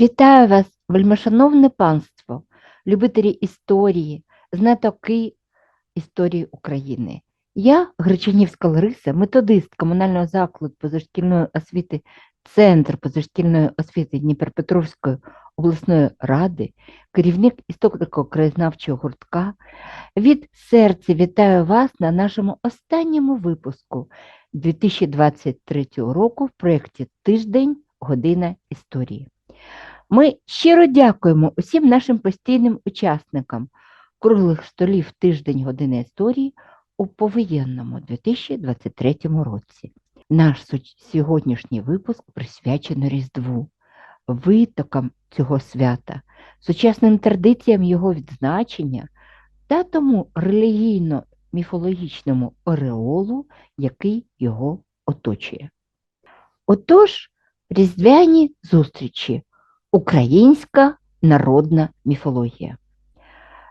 Вітаю вас, вельмишановне панство, любителі історії, знатоки історії України. Я, Гречанівська Лариса, методист комунального закладу позашкільної освіти, Центр позашкільної освіти Дніпропетровської обласної ради, керівник історико-краєзнавчого гуртка. Від серця вітаю вас на нашому останньому випуску 2023 року в проєкті Тиждень Година історії. Ми щиро дякуємо усім нашим постійним учасникам круглих столів тиждень години історії у повоєнному 2023 році. Наш сьогоднішній випуск присвячено Різдву, витокам цього свята, сучасним традиціям його відзначення та тому релігійно-міфологічному ореолу, який його оточує. Отож, різдвяні зустрічі Українська народна міфологія.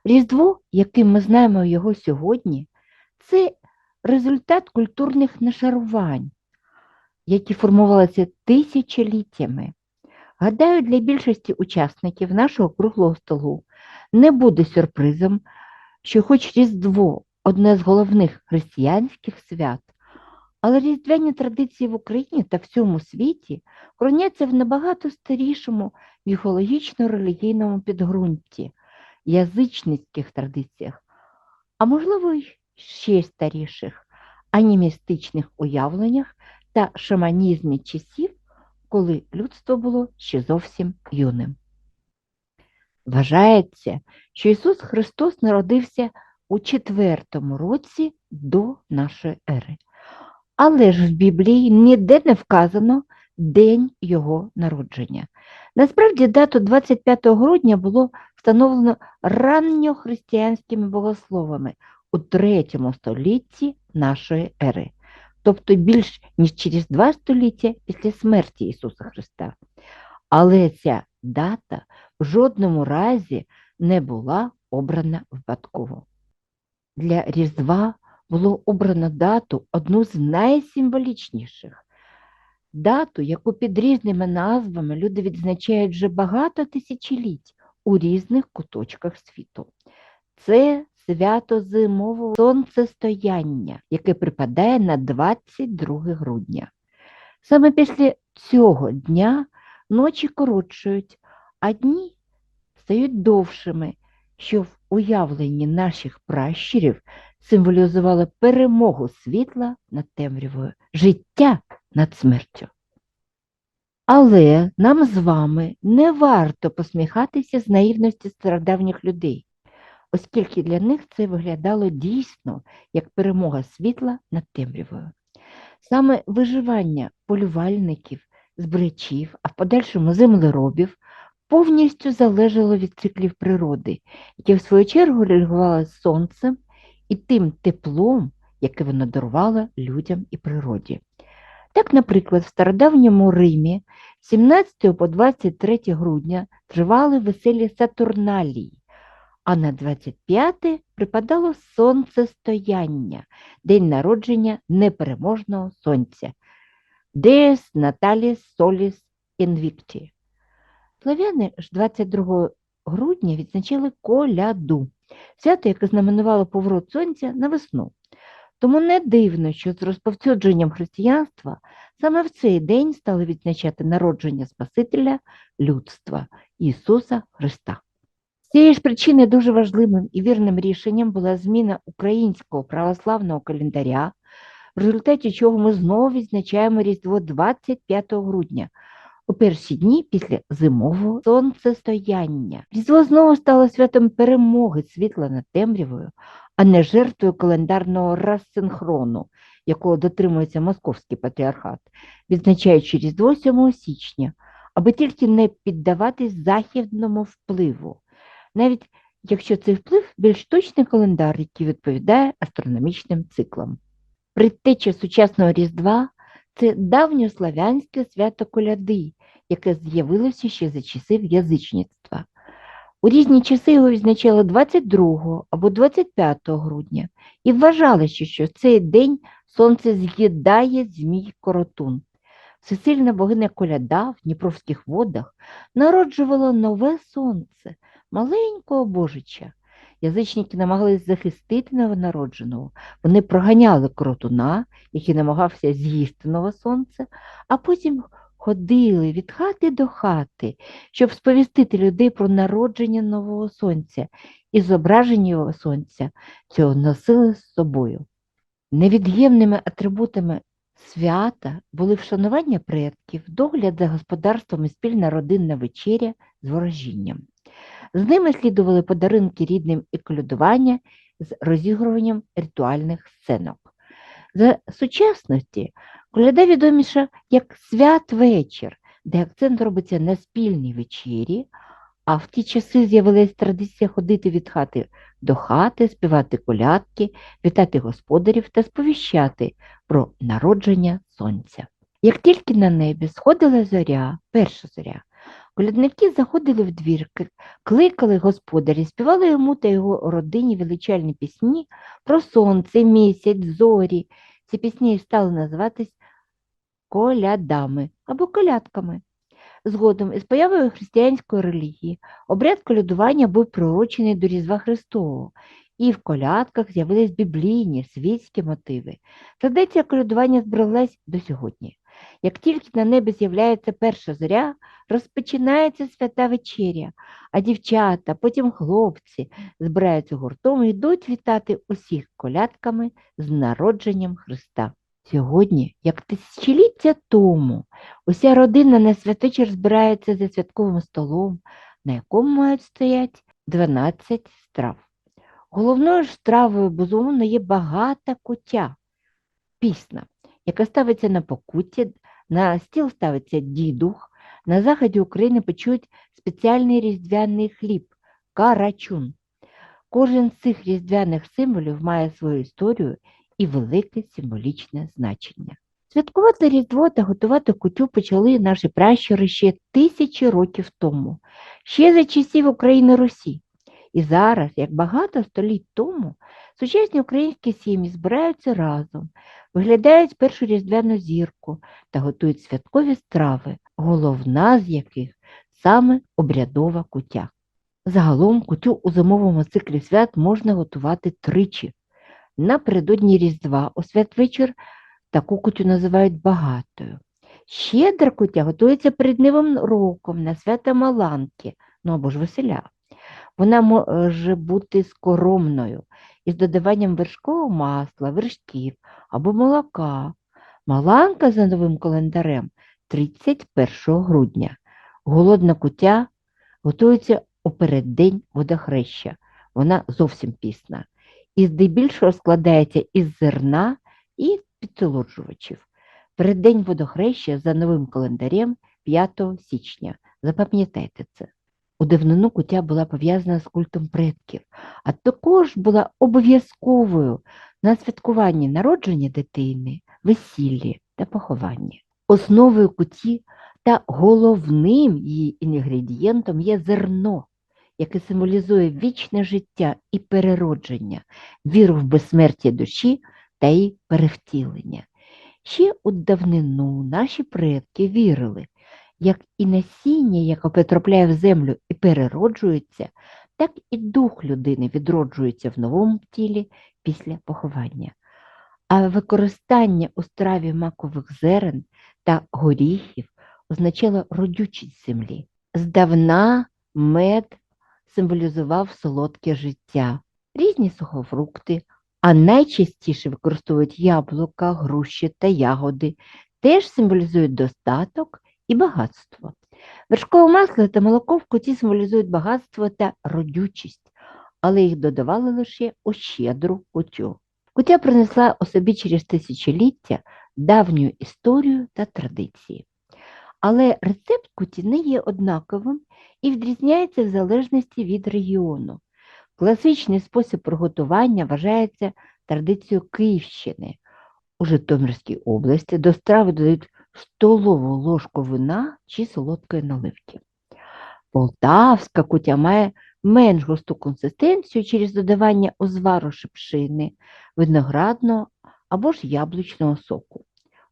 Різдво, яким ми знаємо його сьогодні, це результат культурних нашарувань, які формувалися тисячоліттями. Гадаю, для більшості учасників нашого круглого столу не буде сюрпризом, що хоч Різдво одне з головних християнських свят, але різдвяні традиції в Україні та всьому світі хороняться в набагато старішому міфологічно-релігійному підґрунті, язичницьких традиціях, а можливо, й ще старіших, анімістичних уявленнях та шаманізмі часів, коли людство було ще зовсім юним. Вважається, що Ісус Христос народився у четвертому році до нашої ери. Але ж в Біблії ніде не вказано день його народження. Насправді, дату 25 грудня було встановлено ранньохристиянськими богословами у третьому столітті нашої ери, тобто більш ніж через два століття після смерті Ісуса Христа. Але ця дата в жодному разі не була обрана випадково. Для Різдва було обрано дату одну з найсимволічніших. Дату, яку під різними назвами люди відзначають вже багато тисячоліть у різних куточках світу. Це свято зимового сонцестояння, яке припадає на 22 грудня. Саме після цього дня ночі коротшують, а дні стають довшими, що в уявленні наших пращурів символізувало перемогу світла над темрявою, життя над смертю. Але нам з вами не варто посміхатися з наївності стародавніх людей, оскільки для них це виглядало дійсно як перемога світла над темрявою. Саме виживання полювальників, збречів, а в подальшому землеробів повністю залежало від циклів природи, які в свою чергу реагували сонцем і тим теплом, яке воно дарувало людям і природі. Так, наприклад, в стародавньому Римі 17 по 23 грудня тривали веселі Сатурналії, а на 25 припадало сонцестояння, день народження непереможного сонця Deus Natalis Solis Invicti. Слав'яни ж 22 грудня відзначали коляду, свято, яке знаменувало поворот сонця на весну. Тому не дивно, що з розповсюдженням християнства саме в цей день стали відзначати народження Спасителя людства Ісуса Христа. З цієї ж причини дуже важливим і вірним рішенням була зміна українського православного календаря, в результаті чого ми знову відзначаємо Різдво 25 грудня, у перші дні після зимового сонцестояння. Різдво знову стало святом перемоги світла над темрявою, а не жертвою календарного розсинхрону, якого дотримується Московський патріархат, відзначаючи Різдво 7 січня, аби тільки не піддаватись західному впливу, навіть якщо цей вплив більш точний календар, який відповідає астрономічним циклам. Предтеча сучасного Різдва це давньослав'янське свято коляди, яке з'явилося ще за часів язичництва. У різні часи його відзначали 22 або 25 грудня і вважалося, що в цей день сонце з'їдає змій коротун. Всесильна богиня коляда в Дніпровських водах народжувала нове сонце, маленького божича. Язичники намагались захистити новонародженого. Вони проганяли кротуна, який намагався з'їсти нове сонце, а потім ходили від хати до хати, щоб сповістити людей про народження нового сонця, і зображення сонця цього носили з собою. Невід'ємними атрибутами свята були вшанування предків, догляд за господарством і спільна родинна вечеря з ворожінням. З ними слідували подарунки рідним і колядування з розігруванням ритуальних сценок. За сучасності коляда відоміша як святвечір, де акцент робиться на спільній вечері, а в ті часи з'явилась традиція ходити від хати до хати, співати колядки, вітати господарів та сповіщати про народження сонця. Як тільки на небі сходила зоря, перша зоря, колядники заходили в двір, кликали господарі, співали йому та його родині величальні пісні про сонце, місяць, зорі. Ці пісні стали називатись колядами або колядками. Згодом із появою християнської релігії обряд колядування був прирочений до Різдва Христового, і в колядках з'явились біблійні світські мотиви. Традиція колядування збереглась до сьогодні. Як тільки на небі з'являється перша зоря, розпочинається свята вечеря, а дівчата, потім хлопці збираються гуртом і йдуть вітати усіх колядками з народженням Христа. Сьогодні, як тисячоліття тому, уся родина на святвечір збирається за святковим столом, на якому мають стоять 12 страв. Головною ж стравою, безумовно, є багата кутя, пісна, яка ставиться на покутті, на стіл ставиться дідух, на заході України печуть спеціальний різдвяний хліб карачун. Кожен з цих різдвяних символів має свою історію і велике символічне значення. Святкувати Різдво та готувати кутю почали наші пращури ще тисячі років тому, ще за часів України Русі. І зараз, як багато століть тому, сучасні українські сім'ї збираються разом, виглядають першу різдвяну зірку та готують святкові страви, головна з яких саме обрядова кутя. Загалом кутю у зимовому циклі свят можна готувати тричі. Напередодні Різдва у святвечір таку кутю називають багатою. Щедра кутя готується перед Новим роком на свята Маланки, ну або ж веселя. Вона може бути скоромною із додаванням вершкового масла, вершків або молока. Маланка за новим календарем 31 грудня. Голодна кутя готується у переддень водохреща. Вона зовсім пісна. І здебільшого складається із зерна і підсолоджувачів. Переддень водохреща за новим календарем 5 січня. Запам'ятайте це. У давнину кутя була пов'язана з культом предків, а також була обов'язковою на святкуванні народження дитини, весіллі та поховання. Основою куті та головним її інгредієнтом є зерно, яке символізує вічне життя і переродження, віру в безсмертя душі та її перевтілення. Ще у давнину наші предки вірили, як і насіння, яке потрапляє в землю і перероджується, так і дух людини відроджується в новому тілі після поховання. А використання у страві макових зерен та горіхів означало родючість землі. Здавна мед символізував солодке життя, різні сухофрукти, а найчастіше використовують яблука, груші та ягоди, теж символізують достаток і багатство. Вершкове масло та молоко в куті символізують багатство та родючість, але їх додавали лише у щедру кутю. Кутя принесла у собі через тисячоліття давню історію та традиції. Але рецепт куті не є однаковим і відрізняється в залежності від регіону. Класичний спосіб приготування вважається традицією Київщини. У Житомирській області до страви додають столову ложку вина чи солодкої наливки. Полтавська кутя має менш густу консистенцію через додавання узвару шипшини, виноградного або ж яблучного соку.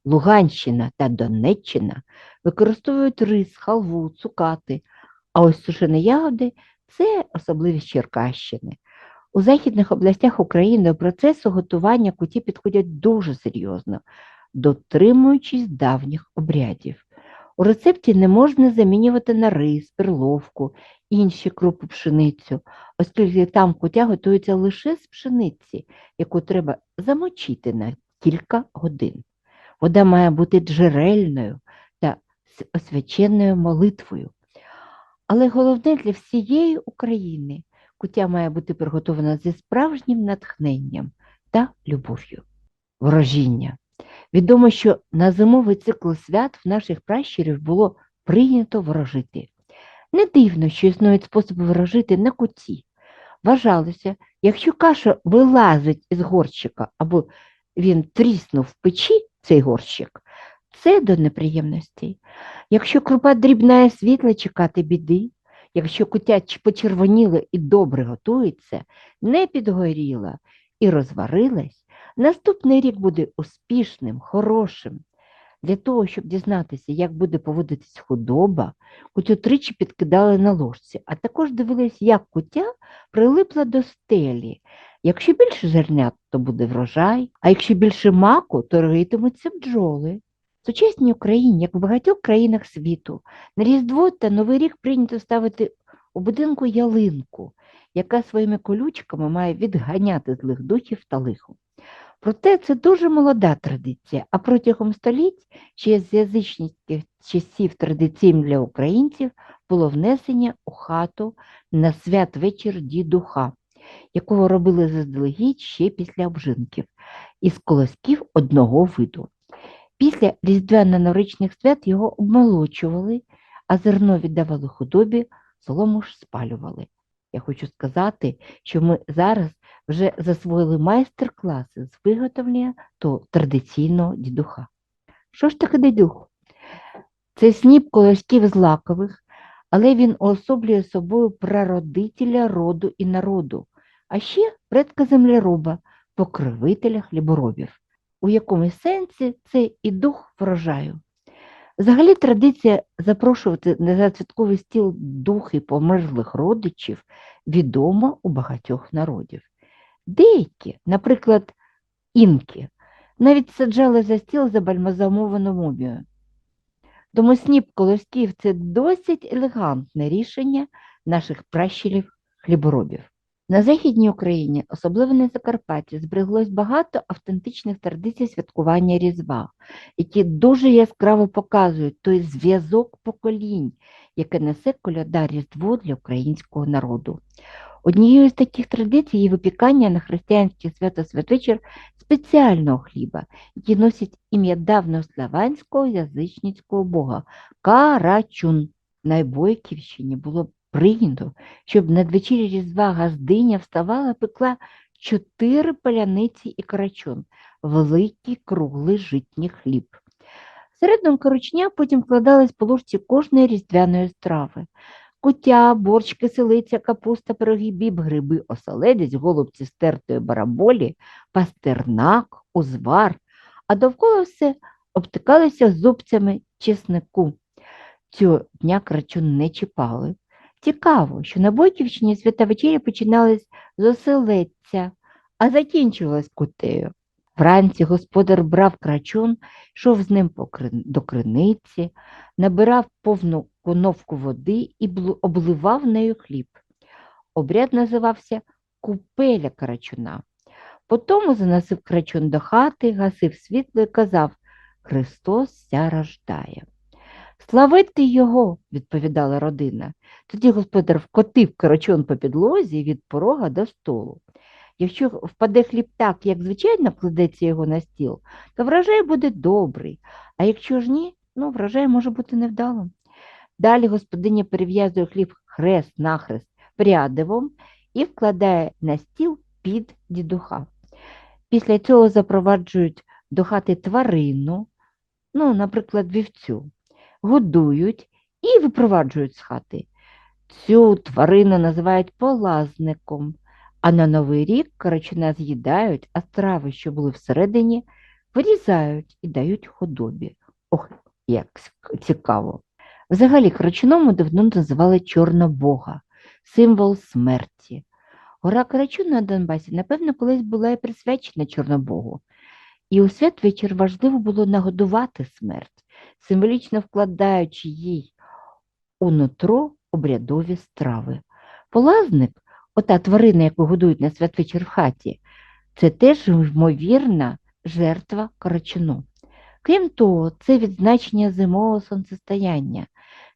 Луганщина та Донеччина використовують рис, халву, цукати, а ось сушені ягоди це особливість Черкащини. У західних областях України до процесу готування куті підходять дуже серйозно, дотримуючись давніх обрядів. У рецепті не можна замінювати на рис, перловку, інші крупи пшеницю, оскільки там кутя готується лише з пшениці, яку треба замочити на кілька годин. Вода має бути джерельною та освяченою молитвою. Але головне для всієї України куття має бути приготована зі справжнім натхненням та любов'ю. Ворожіння. Відомо, що на зимовий цикл свят в наших пращурів було прийнято ворожити. Не дивно, що існують способи ворожити на куті. Вважалося, якщо каша вилазить із горщика або він тріснув в печі цей горщик, це до неприємностей. Якщо крупа дрібна і світла, чекати біди, якщо кутя почервоніла і добре готується, не підгоріла і розварилась, наступний рік буде успішним, хорошим. Для того, щоб дізнатися, як буде поводитись худоба, кутю тричі підкидали на ложці, а також дивились, як кутя прилипла до стелі. Якщо більше зернят, то буде врожай, а якщо більше маку, то роїтимуться бджоли. В сучасній Україні, як в багатьох країнах світу, на Різдво та Новий рік прийнято ставити у будинку ялинку, яка своїми колючками має відганяти злих духів та лихо. Проте це дуже молода традиція, а протягом століть ще з язичницьких часів традиційним для українців було внесення у хату на святвечір дідуха, якого робили заздалегідь ще після обжинків, із колосків одного виду. Після різдвяно-новорічних свят його обмолочували, а зерно віддавали худобі, солому ж спалювали. Я хочу сказати, що ми зараз вже засвоїли майстер-класи з виготовлення того традиційного дідуха. Що ж таке дідух? Це сніп колосків злакових, але він уособлює собою прародителя роду і народу, а ще предка землероба, покровителя хліборобів у якомусь сенсі це і дух врожаю. Взагалі традиція запрошувати на святковий стіл духи померлих родичів відома у багатьох народів. Деякі, наприклад, інки, навіть саджали за стіл забальмазамовану мумію. Тому сніп колосків це досить елегантне рішення наших пращурів хліборобів. На Західній Україні, особливо на Закарпатті, збереглось багато автентичних традицій святкування Різдва, які дуже яскраво показують той зв'язок поколінь, яке несе коляда Різдво для українського народу. Однією з таких традицій є випікання на християнських свято святвечір спеціального хліба, який носить ім'я давнославянського язичницького бога Карачун. На Бойківщині було прийнято, щоб надвечір'я різдва газдиня вставала, пекла чотири паляниці і карачун, великий круглий житній хліб. Середом корочня потім вкладались по ложці кожної різдвяної страви. Кутя, борщ, киселиця, капуста, пироги, біб, гриби, оселедець, голубці стертої бараболі, пастернак, узвар, а довкола все обтикалися зубцями чеснику. Цього дня крачун не чіпали, Цікаво, що на Бойківщині свята вечеря починалась з оселедця, а закінчувалась кутею. Вранці господар брав крачун, йшов з ним до криниці, набирав повну коновку води і обливав нею хліб. Обряд називався купеля крачуна. Потім заносив крачун до хати, гасив світло і казав Христос ся рождає. Славити його, відповідала родина. Тоді господар вкотив карачон по підлозі від порога до столу. Якщо впаде хліб так, як звичайно кладеться його на стіл, то врожай буде добрий, а якщо ж ні, ну врожай може бути невдалим. Далі господиня перев'язує хліб хрест нахрест прядивом і вкладає на стіл під дідуха. Після цього запроваджують до хати тварину, ну, наприклад, вівцю годують і випроваджують з хати. Цю тварину називають полазником, а на Новий рік карачуна з'їдають, а страви, що були всередині, вирізають і дають худобі. Ох, як цікаво. Взагалі, Карачуном давно називали Чорнобога, символ смерті. Гора Карачун на Донбасі, напевно, колись була і присвячена Чорнобогу. І у святвечір важливо було нагодувати смерть, символічно вкладаючи їй у нутро обрядові страви. Полазник, ота тварина, яку годують на святвечір в хаті, це теж ймовірна жертва карачуну. Крім того, це відзначення зимового сонцестояння,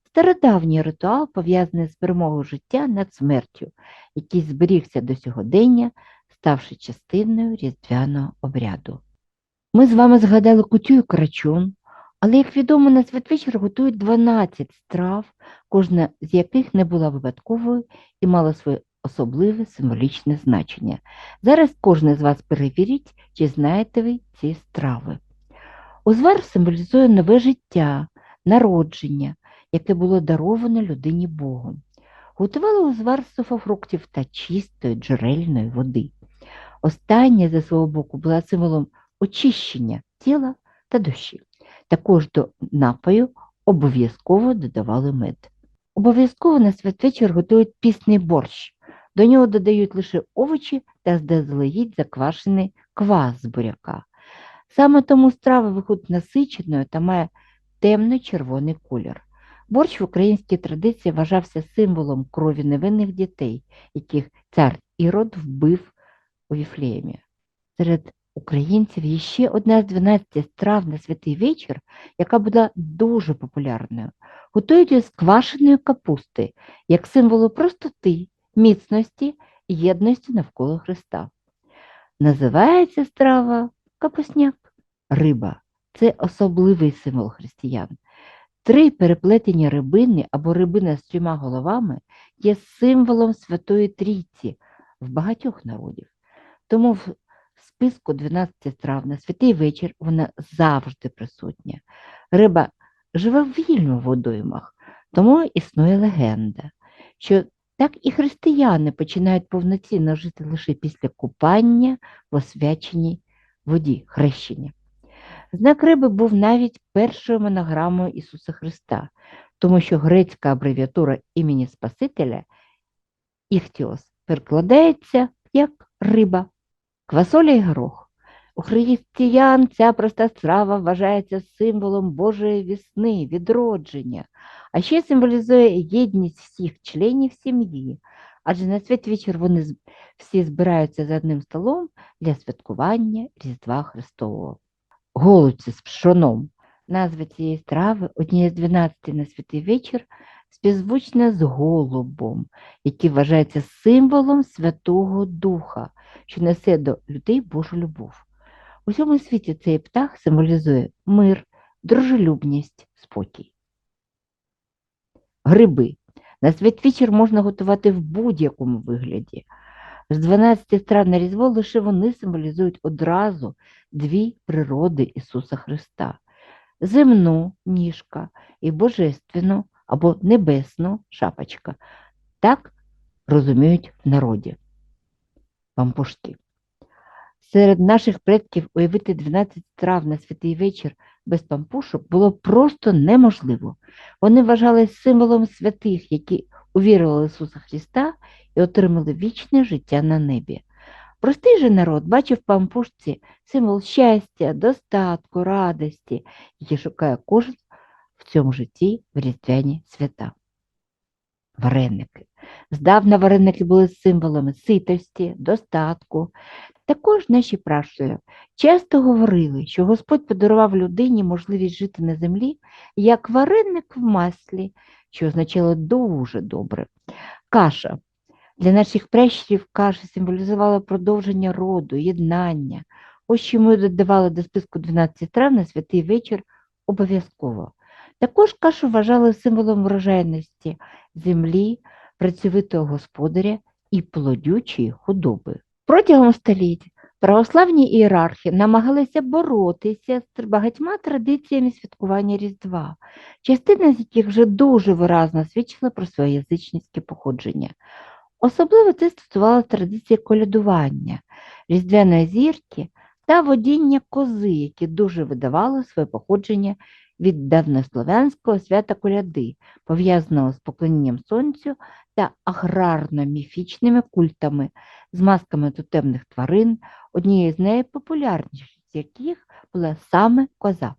стародавній ритуал, пов'язаний з перемогою життя над смертю, який зберігся до сьогодення, ставши частиною різдвяного обряду. Ми з вами згадали кутю і карачун, але, як відомо, на святвечір готують 12 страв, кожна з яких не була випадковою і мала своє особливе символічне значення. Зараз кожен з вас перевірить, чи знаєте ви ці страви. Узвар символізує нове життя, народження, яке було дароване людині Богом. Готували узвар з суфофруктів та чистої джерельної води. Остання, за свого боку, була символом очищення тіла та душі. Також до напою обов'язково додавали мед. Обов'язково на святвечір готують пісний борщ. До нього додають лише овочі та заздалегідь заквашений квас з буряка. Саме тому страва виходить насиченою та має темно-червоний колір. Борщ в українській традиції вважався символом крові невинних дітей, яких цар Ірод вбив у Віфлеємі. Серед українців є ще одна з 12 страв на святий вечір, яка була дуже популярною. Готують її з квашеної капусти, як символу простоти, міцності і єдності навколо Христа. Називається страва капусняк. Риба це особливий символ християн. Три переплетені рибини або рибина з трьома головами є символом Святої Трійці в багатьох народів. Тому в списку 12 страв на святий вечір вона завжди присутня. Риба живе вільно в водоймах, тому існує легенда, що так і християни починають повноцінно жити лише після купання в освяченій воді хрещення. Знак риби був навіть першою монограмою Ісуса Христа, тому що грецька абревіатура імені Спасителя Іхтіос перекладається як риба, квасоля і горох. У християн ця проста страва вважається символом Божої весни, відродження, а ще символізує єдність всіх членів сім'ї, адже на святвечір вони всі збираються за одним столом для святкування Різдва Христового. Голубці з пшоном. Назва цієї страви однієї з 12 на святий вечір співзвучна з голубом, який вважається символом Святого Духа, що несе до людей Божу любов. У всьому світі цей птах символізує мир, дружелюбність, спокій. Гриби. На святвечір можна готувати в будь-якому вигляді. З 12 страв на Різдво лише вони символізують одразу дві природи Ісуса Христа: земну ніжка і божественну або небесну шапочка. Так розуміють в народі. Пампушки. Серед наших предків уявити 12 страв на святий вечір без пампушок було просто неможливо. Вони вважались символом святих, які увірували в Ісуса Христа і отримали вічне життя на небі. Простий же народ бачив в пампушці символ щастя, достатку, радості, який шукає кожен в цьому житті в різдвяні свята. Вареники. Здавна вареники були символами ситості, достатку. Також наші пращури часто говорили, що Господь подарував людині можливість жити на землі як вареник в маслі, що означало дуже добре. Каша. Для наших пращурів каша символізувала продовження роду, єднання. Ось що ми додавали до списку 12 трав на святий вечір обов'язково. Також кашу вважали символом врожайності землі, працьовитого господаря і плодючої худоби. Протягом століть православні ієрархи намагалися боротися з багатьма традиціями святкування Різдва, частина з яких вже дуже виразно свідчила про своє язичницьке походження. Особливо це стосувалося традиції колядування, різдвяної зірки та водіння кози, які дуже видавали своє походження від давнослов'янського свята коляди, пов'язаного з поклонінням сонцю та аграрно-міфічними культами, з масками тотемних тварин, однією з найпопулярніших з яких була саме коза.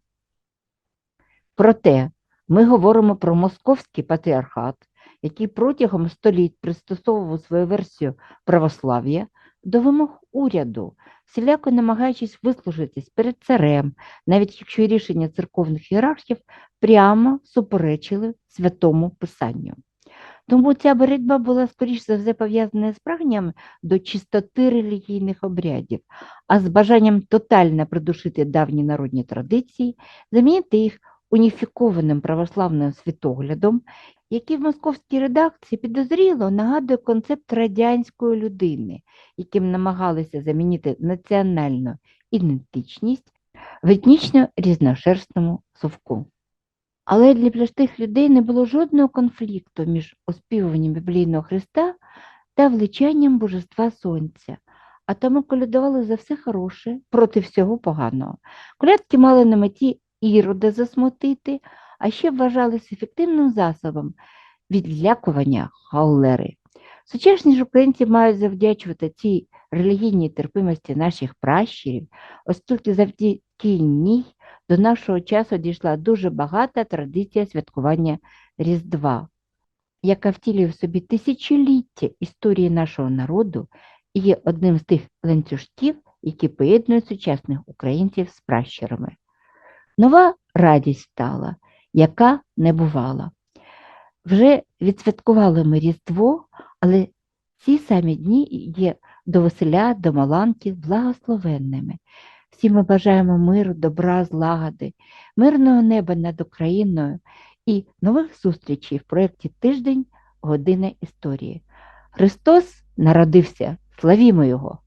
Проте ми говоримо про московський патріархат, який протягом століть пристосовував свою версію православ'я до вимог уряду, всіляко намагаючись вислужитись перед царем, навіть якщо рішення церковних ієрархів прямо суперечили святому писанню. Тому ця боротьба була, скоріш за все, пов'язана з прагненням до чистоти релігійних обрядів, а з бажанням тотально придушити давні народні традиції, замінити їх уніфікованим православним світоглядом, який в московській редакції підозріло нагадує концепт радянської людини, яким намагалися замінити національну ідентичність в етнічно різношерстному совку. Але для простих людей не було жодного конфлікту між оспівуванням біблійного Христа та вличанням божества Сонця, а тому колядували за все хороше проти всього поганого. Колядки мали на меті ірода засмутити, а ще вважалися ефективним засобом відлякування холери. Сучасні ж українці мають завдячувати цій релігійній терпимості наших пращурів, оскільки завдяки ній до нашого часу дійшла дуже багата традиція святкування Різдва, яка втілює в собі тисячоліття історії нашого народу і є одним з тих ланцюжків, які поєднують сучасних українців з пращурами. Нова радість стала, яка не бувала. Вже відсвяткували ми Різдво, але ці самі дні є до веселя, до маланки благословенними. Всі ми бажаємо миру, добра, злагоди, мирного неба над Україною і нових зустрічей в проєкті Тиждень Година історії. Христос народився, славімо Його!